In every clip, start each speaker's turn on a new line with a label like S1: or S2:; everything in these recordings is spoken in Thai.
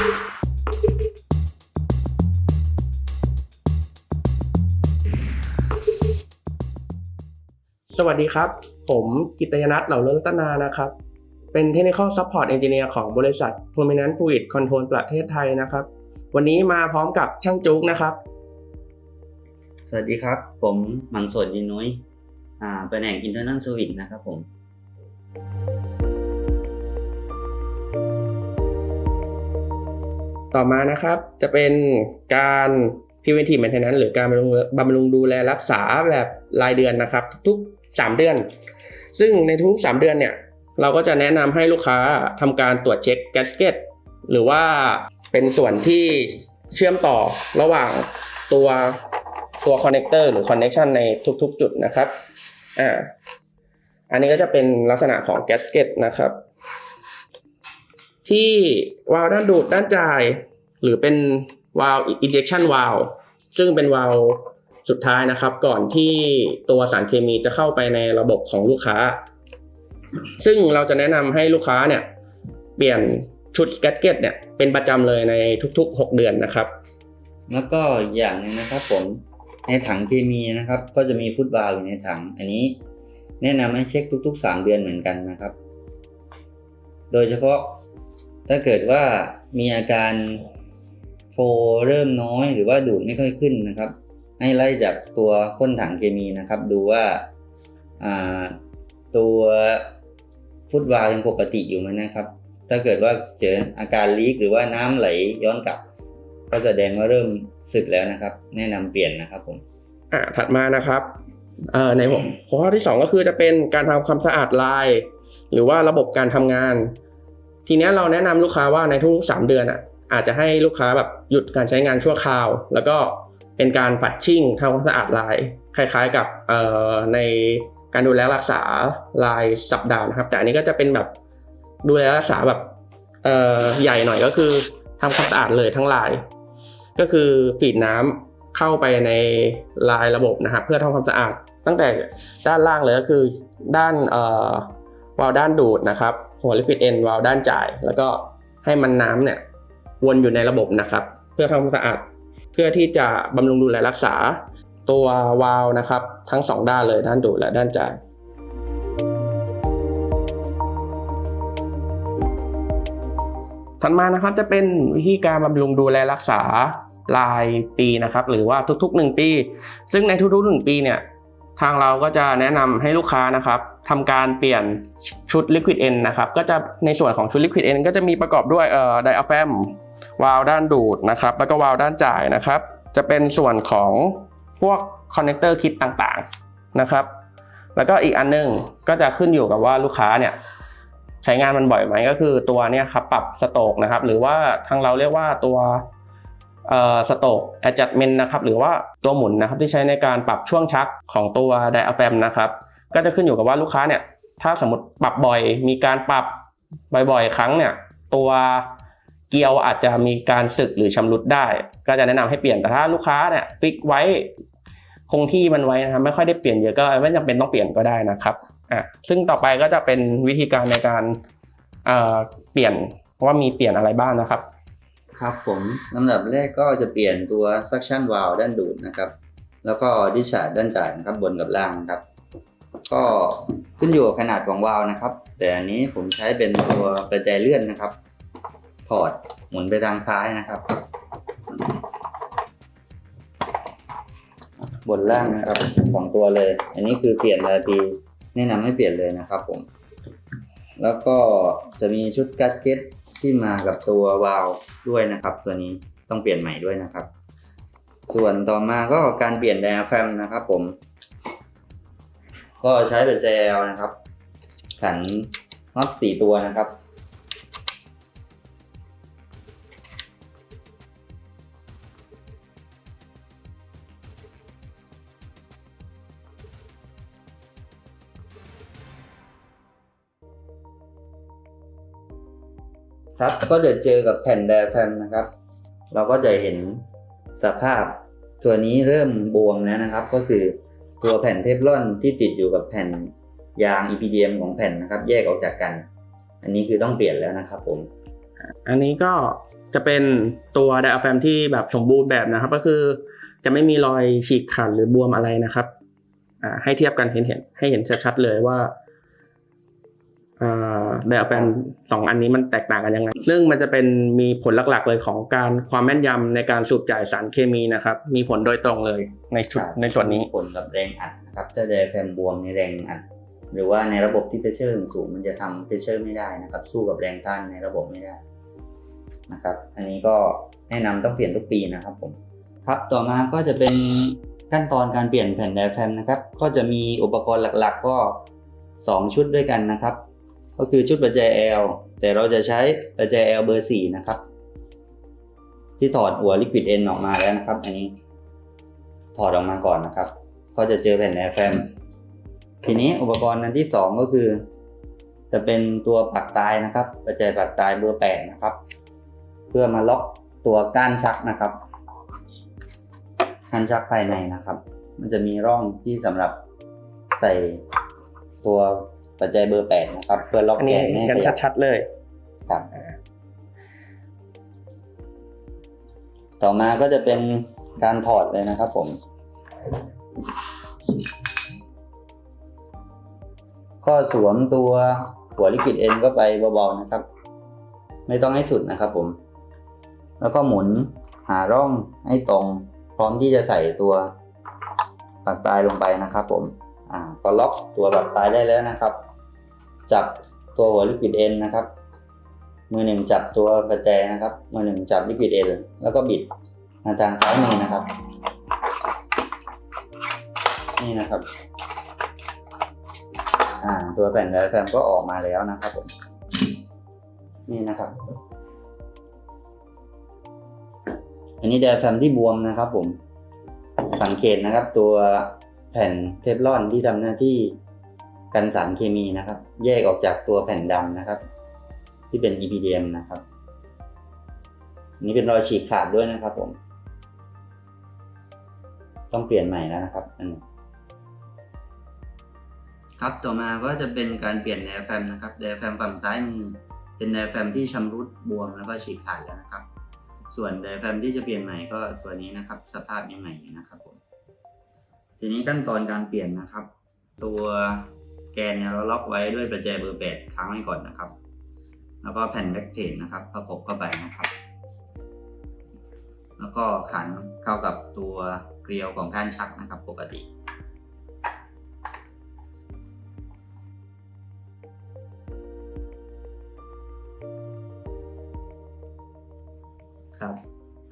S1: สวัสดีครับ ผมกิตยนัทเหล่าเลิศรัตนานะครับ เป็น Technical Support Engineer ของบริษัท Prominent Fluid Control ประเทศไทยนะครับ วันนี้มาพร้อมกับช่างจุกนะครับ
S2: สวัสดีครับ ผมมังสดยินนุ้ยอ่าเป็นแห่ง Internal Service นะครับผม
S1: ต่อมานะครับจะเป็นการ preventive maintenance หรือการบำรุงบำรุงดูแลรักษาแบบรายเดือนนะครับ ทุกๆ3เดือน ซึ่งในทุกๆ3เดือนเนี่ยเราก็จะแนะนำให้ลูกค้าทำการตรวจเช็คแกสเกตหรือว่าเป็นส่วนที่เชื่อมต่อระหว่างตัวตัวคอนเนคเตอร์หรือคอนเน c ชันในทุกๆ จุดนะครับอ่าอันนี้ก็จะเป็นลักษณะของแกสเกตนะครับ ที่วาล์วด้านดูดด้านจ่าย หรือเป็นวาล์ว injection valve ซึ่งเป็นวาล์วสุดท้ายนะครับ ก่อนที่ตัวสารเคมีจะเข้าไปในระบบของลูกค้า ซึ่งเราจะแนะนำให้ลูกค้าเนี่ยเปลี่ยนชุดแกตเก็ตเนี่ยเป็นประจำเลยในทุกๆ 6 เดือนนะครับ
S2: แล้วก็อย่างหนึงนะครับผมในถังเคมีนะครับ ก็จะมีฟุตบาล์วอยู่ในถัง อันนี้ แนะนำให้เช็คทุก ๆ 3 เดือนเหมือนกันนะครับ โดยเฉพาะ ถ้าเกิดว่ามีอาการโฟเริ่มน้อยหรือว่าดูดไม่ค่อยขึ้นนะครับ ให้ไล่จากตัวก้นถังเคมีนะครับ ดูว่าตัวฟุตวาลยังปกติอยู่ไหมนะครับ ถ้าเกิดว่าเจออาการลีกหรือว่าน้ำไหลย้อนกลับ ก็แสดงว่าเริ่มสึกแล้วนะครับ แนะนำเปลี่ยนนะครับผม
S1: อ่าถัดมานะครับในหัวข้อที่ 2 ก็คือจะเป็นการทำความสะอาดลาย หรือว่าระบบการทำงาน ทีนี้เราแนะนำลูกค้าว่าในทุกๆ3เดือนอะอาจจะให้ลูกค้าแบบหยุดการใช้งานชั่วคราว แล้วก็เป็นการปัดชิ่งทำความสะอาดลาย คล้ายๆกับในการดูแลรักษาลายสัปดาห์นะครับ แต่อันนี้ก็จะเป็นแบบดูแลรักษาแบบใหญ่หน่อยก็คือทำความสะอาดเลยทั้งลาย ก็คือฟีดน้ำเข้าไปในลายระบบนะครับเพื่อทำความสะอาดตั้งแต่ด้านล่างเลยก็คือด้านวาล์วด้านดูดนะครับ หัวลิควิดเอนวาลด้านจ่าย แล้วก็ให้มันน้ำเนี่ยวนอยู่ในระบบนะครับ เพื่อทำความสะอาดเพื่อที่จะบำรุงดูแลรักษาตัววาล์วนะครับ ทั้งสองด้านเลยด้านดูดและด้านจ่ายถัดมานะครับจะเป็นวิธีการบำรุงดูแลรักษารายปีนะครับ หรือว่าทุกๆ 1 ปี ซึ่งในทุกๆ 1 ปีเนี่ย ทางเราก็จะแนะนำให้ลูกค้านะครับทำการเปลี่ยนชุด Liquid N นะครับก็จะในส่วนของชุด Liquid N ก็จะมีประกอบด้วยเอ่อไดอะแฟมวาล์วด้านดูดนะครับแล้วก็วาล์วด้านจ่ายนะครับ จะเป็นส่วนของพวกคอนเนคเตอร์คิดต่างๆนะครับ แล้วก็อีกอันหนึงก็จะขึ้นอยู่กับว่าลูกค้าเนี่ยใช้งานมันบ่อยไหมก็คือตัวเนี้ยครับปรับสโตกนะครับ หรือว่าทางเราเรียกว่าตัว สโตก adjustment นะครับหรือว่าตัวหมุนนะครับที่ใช้ในการปรับช่วงชักของตัว diaphragm นะครับก็จะขึ้นอยู่กับว่าลูกค้าเนี่ยถ้าสมมติปรับบ่อย มีการปรับบ่อยๆ ครั้งเนี่ยตัวเกลียวอาจจะมีการสึกหรือชำรุดได้ ก็จะแนะนำให้เปลี่ยนแต่ถ้าลูกค้าเนี่ยฟิกไว้คงที่มันไว้นะครับไม่ค่อยได้เปลี่ยนเยอะก็ไม่จำเป็นต้องเปลี่ยนก็ได้นะครับอะซึ่งต่อไปก็จะเป็นวิธีการในการเปลี่ยนว่ามีเปลี่ยนอะไรบ้างนะครับ
S2: ครับผมลำดับแรกก็จะเปลี่ยนตัว suction valve ด้านดูดนะครับ แล้วก็ discharge ด้านจ่ายนะครับบนกับล่างครับ ก็ขึ้นอยู่กับขนาดของวาล์วนะครับ แต่อันนี้ผมใช้เป็นตัวกระจายเลื่อนนะครับถอดหมุนไปทางซ้ายนะครับ บนล่างนะครับของตัวเลย อันนี้คือเปลี่ยนรายปีแนะนำให้เปลี่ยนเลยนะครับผม แล้วก็จะมีชุดกัดเก็ต ที่มากับตัววาลด้วยนะครับ ตัวนี้ต้องเปลี่ยนใหม่ด้วยนะครับ ส่วนต่อมาก็การเปลี่ยนไดอะแฟมนะครับ ผม ก็ใช้เป็น JL นะครับ ขันน็อตสี่ตัวนะครับ ครับก็จะเจอกับแผ่นไดอะแฟมนะครับ เราก็จะเห็นสภาพตัวนี้เริ่มบวมแล้วนะครับ ก็คือตัวแผ่นเทฟลอนที่ติดอยู่กับแผ่นยาง EPDM ของแผ่นนะครับ แยกออกจากกัน อันนี้คือต้องเปลี่ยนแล้วนะครับผม
S1: อันนี้ก็จะเป็นตัวไดอะแฟมที่แบบสมบูรณ์แบบนะครับ ก็คือจะไม่มีรอยฉีกขาดหรือบวมอะไรนะครับ อ่าให้เทียบกันเห็นเห็นให้เห็นชัดๆเลยว่า ไดอะแฟมสองอันนี้มันแตกต่างกันยังไง ซึ่งมันจะเป็นมีผลหลักๆเลยของการความแม่นยำในการสูบจ่ายสารเคมีนะครับ มีผลโดยตรงเลยในชุดในส่วนนี้
S2: ผลกับแรงอัดนะครับถ้าไดอะแฟรมบวมในแรงอัด หรือว่าในระบบที่เพชเชอร์สูงมันจะทำเพชเชอร์ไม่ได้นะครับ สู้กับแรงต้านในระบบไม่ได้นะครับ อันนี้ก็แนะนำต้องเปลี่ยนทุกปีนะครับผมครับต่อมาก็จะเป็นขั้นตอนการเปลี่ยนแผ่นไดอะแฟรมนะครับ ก็จะมีอุปกรณ์หลัก ๆ ก็ 2 ชุดด้วยกันนะครับ ก็คือชุดปัจจัย L แต่เราจะใช้ปัจจัย L เบอร์ 4 นะครับ ที่ถอดหัวลิควิดเออกมาแล้วนะครับ อันนี้ถอดออกมาก่อนนะครับ ก็จะเจอแผ่นไดอะแฟมทีนี้อุปกรณ์อันที่ 2 ก็คือ จะเป็นตัวปักตายนะครับ ปัจจัยปักตายเบอร์ 8 นะครับ เพื่อมาล็อกตัวก้านชักนะครับก้านชักภายในนะครับ มันจะมีร่องที่สำหรับใส่ตัว ปัจจัยเบอร์8นะครับ เพื่อล็อก
S1: อัน
S2: แก
S1: นี้
S2: นไม่ให้
S1: กัน
S2: ขยับ
S1: ชัดๆเลย
S2: ครับ ต่อมาก็จะเป็นการถอดเลยนะครับผม ก็สวมตัวหัวลิกิดเอ็นเข้าไปเบาๆนะครับ ไม่ต้องให้สุดนะครับผม แล้วก็หมุนหาร่องให้ตรง พร้อมที่จะใส่ตัวปักตายลงไปนะครับผม อ่าก็ล็อกตัวปักตายได้แล้วนะครับ จับตัวหัวลิกิดเอ็นนะครับ มือหนึ่งจับตัวประแจนะครับ มือหนึ่งจับลิควิดเอนแล้วก็บิดมาทางซ้ายมือนะครับ นี่นะครับอ่าตัวแผ่นไดอะแฟมก็ออกมาแล้วนะครับผมนี่นะครับ อันนี้ไดอะแฟมที่บวมนะครับผมสังเกตนะครับ ตัวแผ่นเทฟลอนที่ทำหน้าที่ กันสารเคมีนะครับ แยกออกจากตัวแผ่นดำนะครับ ที่เป็น EPDM นะครับนนี้เป็นรอยฉีกขาดด้วยนะครับผม ต้องเปลี่ยนใหม่แล้วนะครับอันนี้ครับต่อมาก็จะเป็นการเปลี่ยนไดอะแฟมนะครับไดอะแฟมฝั่งซ้ายมือเป็นไดอะแฟมที่ชำรุดบวมแล้วก็ฉีกขาดแล้วนะครับ ส่วนไดอะแฟมที่จะเปลี่ยนใหม่ก็ตัวนี้นะครับ สภาพยังใหม่อยู่นะครับผมทีนี้ขั้นตอนการเปลี่ยนนะครับ ตัว แกนเนี่ยเราล็อกไว้ด้วยประแจเบอร์แปดค้างไว้ก่อนนะครับ แล้วก็แผ่นแบ็กเพจนะครับประกบเข้าไปนะครับ แล้วก็ขันเข้ากับตัวเกลียวของก้านชักนะครับ ปกติครับ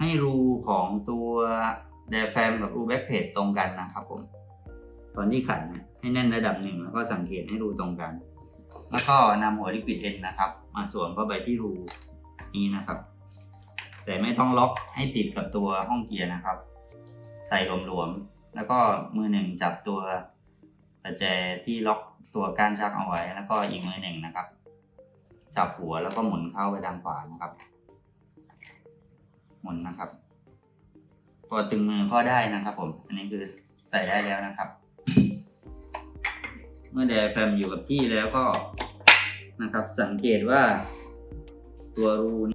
S2: ให้รูของตัวไดแฟมกับรูแบ็กเพจตรงกันนะครับผม ตอนที่ขันให้แน่นระดับหนึ่งแล้วก็สังเกตให้รูตรงกัน แล้วก็นำหัวลิควิดเอ็นนะครับ มาสวมเข้าไปที่รูนี้นะครับ แต่ไม่ต้องล็อกให้ติดกับตัวห้องเกียร์นะครับ ใส่หลวมๆแล้วก็มือหนึ่งจับตัวประแจที่ล็อกตัวก้านชักเอาไว้ แล้วก็อีกมือหนึ่งนะครับ จับหัวแล้วก็หมุนเข้าไปทางขวานะครับ หมุนนะครับพอตึงมือก็ได้นะครับผม อันนี้คือใส่ได้แล้วนะครับ มื่อไดอะแฟมอยู่กับที่แล้วก็นะครับสังเกตว่าตัวรูน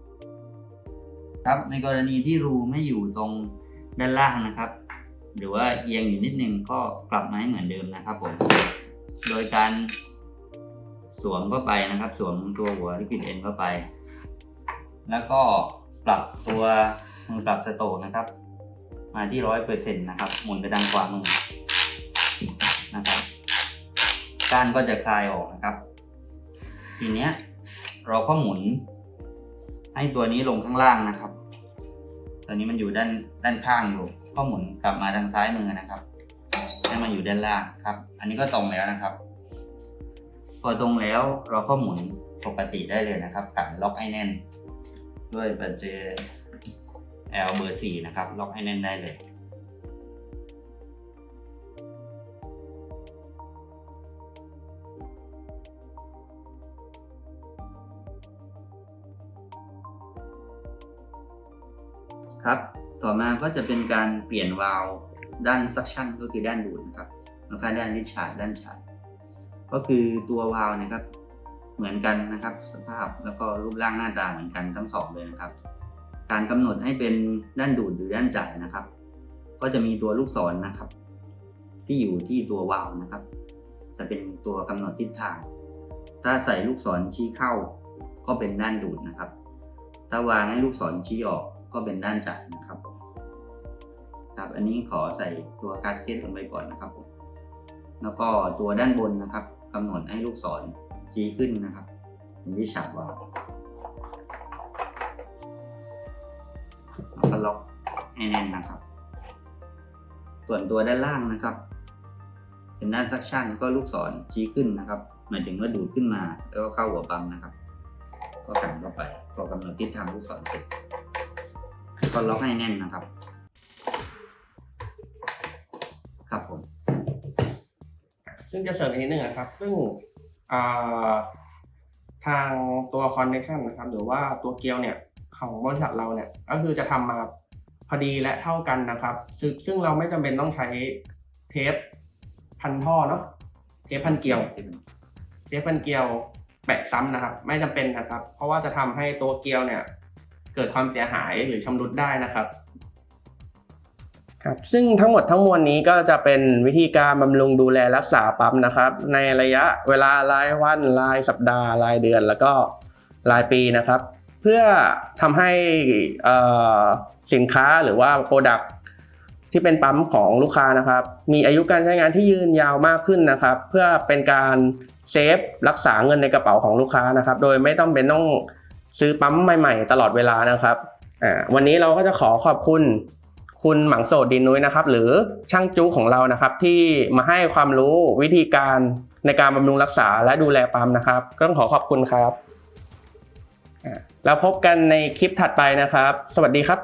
S2: ะครับในกรณีที่รูไม่อยู่ตรงด้านล่างนะครับ หรือว่าเอียงอยู่นิดนึงก็กลับมาให้เหมือนเดิมนะครับผมโดยการสวมเข้าไปนะครับ สวมตัวหัวลิควิดเอ็นเข้าไป แล้วก็ปรับตัวมือปรับสโตนะครับ มาที่ร้อยเปอร์เซ็นต์นะครับ หมุนไปทางขวามือนะครับ ก้านก็จะคลายออกนะครับ ทีเนี้ยเราก็หมุน ให้ตัวนี้ลงข้างล่างนะครับ ตอนนี้มันอยู่ด้านด้านข้างอยู่ก็หมุนกลับมาทางซ้ายมือนะครับให้มาอยู่ด้านล่างครับ อันนี้ก็ตรงแล้วนะครับ พอตรงแล้วเราก็หมุนปกติได้เลยนะครับกันล็อกให้แน่น ด้วยปัจเจ L เบอร์4นะครับ ล็อกให้แน่นได้เลย มาก็จะเป็นการเปลี่ยนวาล์วด้านซักชั่นก็คือด้านดูดนะครับแล้วก็ด้านดิชาร์ดด้านชาร์จก็คือตัววาล์วนะครับ เหมือนกันนะครับสภาพแล้วก็รูปร่างหน้าตาเหมือนกันทั้งสองเลยนะครับ การกำหนดให้เป็นด้านดูดหรือด้านจ่ายนะครับ ก็จะมีตัวลูกศรนะครับ ที่อยู่ที่ตัววาล์วนะครับ จะเป็นตัวกำหนดทิศทาง ถ้าใส่ลูกศรชี้เข้าก็เป็นด้านดูดนะครับ ถ้าวางให้ลูกศรชี้ออกก็เป็นด้านจ่ายนะครับ ครับ อันนี้ขอใส่ตัวคาสเกตลงไปก่อนนะครับผมแล้วก็ตัวด้านบนนะครับกำหนดให้ลูกศรชี้ขึ้นนะครับเป็นที่ฉากวางแล้วก็ล็อกให้แน่นนะครับ ส่วนตัวด้านล่างนะครับ เป็นด้านซักชั่นก็ลูกศรชี้ขึ้นนะครับหมายถึงว่าดูดขึ้นมาแล้วก็เข้าหัวปั๊มนะครับ ก็ขันเข้าไปพอกำหนดทิศทางลูกศรเสร็จก็ล็อกให้แน่นนะครับ ครับผม
S1: ซึ่งจะเสริมอีกนิดนึงนะครับ ซึ่งอ่าทางตัวคอนเน c t ชันนะครับ หรือว่าตัวเกลียวเนี่ยของบริษัทเราเนี่ย ก็คือจะทำมาพอดีและเท่ากันนะครับ ซึ่งซึ่งเราไม่จำเป็นต้องใช้เทปพันท่อเนาะเทปพันเกลียวเทปพันเกลียวแปะซ้ำนะครับ ไม่จำเป็นนะครับ เพราะว่าจะทำให้ตัวเกลียวเนี่ย เกิดความเสียหายหรือชำรุดได้นะครับ ครับซึ่งทั้งหมดทั้งมวลนี้ก็จะเป็นวิธีการบำรุงดูแลรักษาปั๊มนะครับ ในระยะเวลารายวันรายสัปดาห์รายเดือน แล้วก็รายปีนะครับ เพื่อทำให้สินค้าหรือว่าโปรดักที่เป็นปั๊มของลูกค้านะครับ มีอายุการใช้งานที่ยืนยาวมากขึ้นนะครับ เพื่อเป็นการเซฟรักษาเงินในกระเป๋าของลูกค้านะครับ โดยไม่ต้องเป็นต้องซื้อปั๊มใหม่ ๆ ตลอดเวลานะครับวันนี้เราก็จะขอขอบคุณ คุณหมังโสดดินนุ้ยนะครับ หรือช่างจูของเรานะครับ ที่มาให้ความรู้วิธีการในการบำรุงรักษาและดูแลปั๊มนะครับก็ต้องขอขอบคุณครับแล้วพบกันในคลิปถัดไปนะครับ สวัสดีครับ